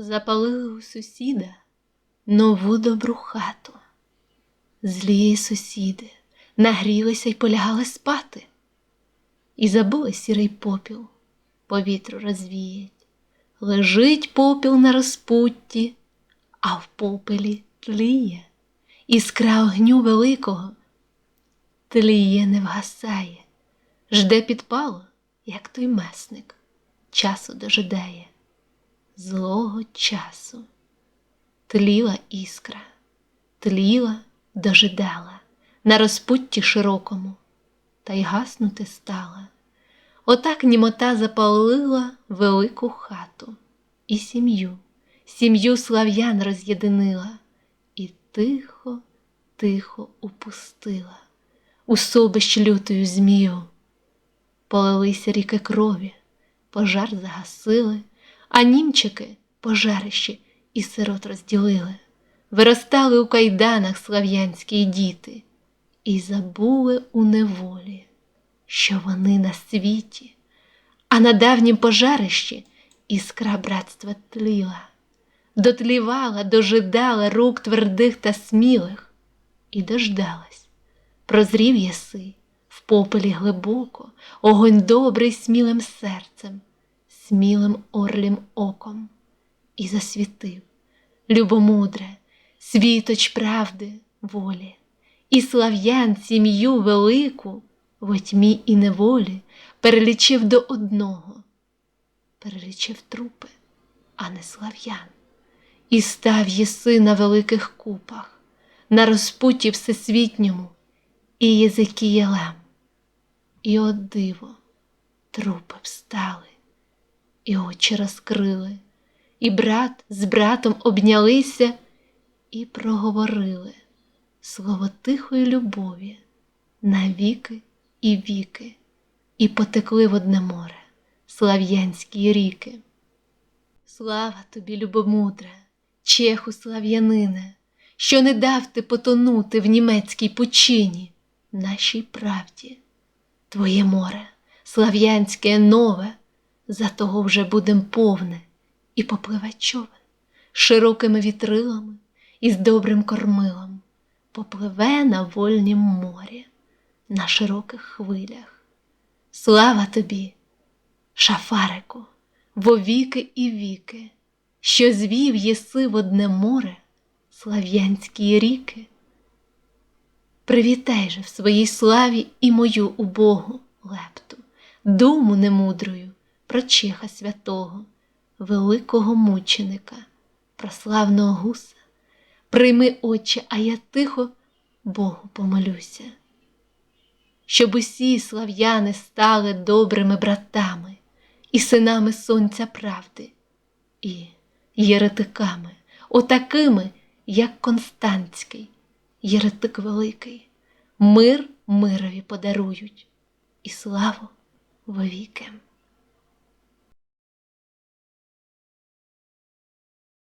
Запалили у сусіда нову добру хату. Злії сусіди нагрілися й полягали спати, і забули сірий попіл, по вітру розвіять. Лежить попіл на розпутті, а в попелі тліє, іскра огню великого, тліє не вгасає, жде підпало, як той месник, часу дожидає, злого часу. Тліла іскра, тліла, дожидала на розпутті широкому, та й гаснути стала. Отак німота запалила велику хату і сім'ю, сім'ю слав'ян роз'єдинила і тихо, тихо упустила у собищ лютою змію. Полилися ріки крові, пожар загасили, а німчики пожарищі і сирот розділили, виростали у кайданах слав'янські діти, і забули у неволі, що вони на світі, а на давнім пожарищі іскра братства тліла, дотлівала, дожидала рук твердих та смілих, і дождалась, прозрів єси в попелі глибоко, огонь добрий смілим серцем, смілим орлім оком, і засвітив. Любомудре, світоч правди, волі, і слав'ян сім'ю велику в тьмі і неволі перелічив до одного, перелічив трупи, а не слав'ян, і став єси на великих купах, на розпуті всесвітньому і язики. І о диво, трупи встали, і очі розкрили, і брат з братом обнялися і проговорили слово тихої любові на віки і віки, і потекли в одне море слав'янські ріки. Слава тобі, любомудре, чеху слав'янине, що не дав ти потонути в німецькій пучині, нашій правді. Твоє море, слав'янське нове, за того вже будем повне, і попливе човен широкими вітрилами і з добрим кормилом, попливе на вольнім морі, на широких хвилях. Слава тобі, шафарику, во віки і віки, що звів єси в одне море слав'янські ріки. Привітай же в своїй славі і мою убогу лепту, думу немудрою про Чеха святого, великого мученика, про славного гуса. Прийми, Отче, а я тихо Богу помолюся, щоб усі слав'яни стали добрими братами і синами сонця правди, і єретиками, отакими, як Константський, єретик великий, мир мирові подарують і славу вовікем.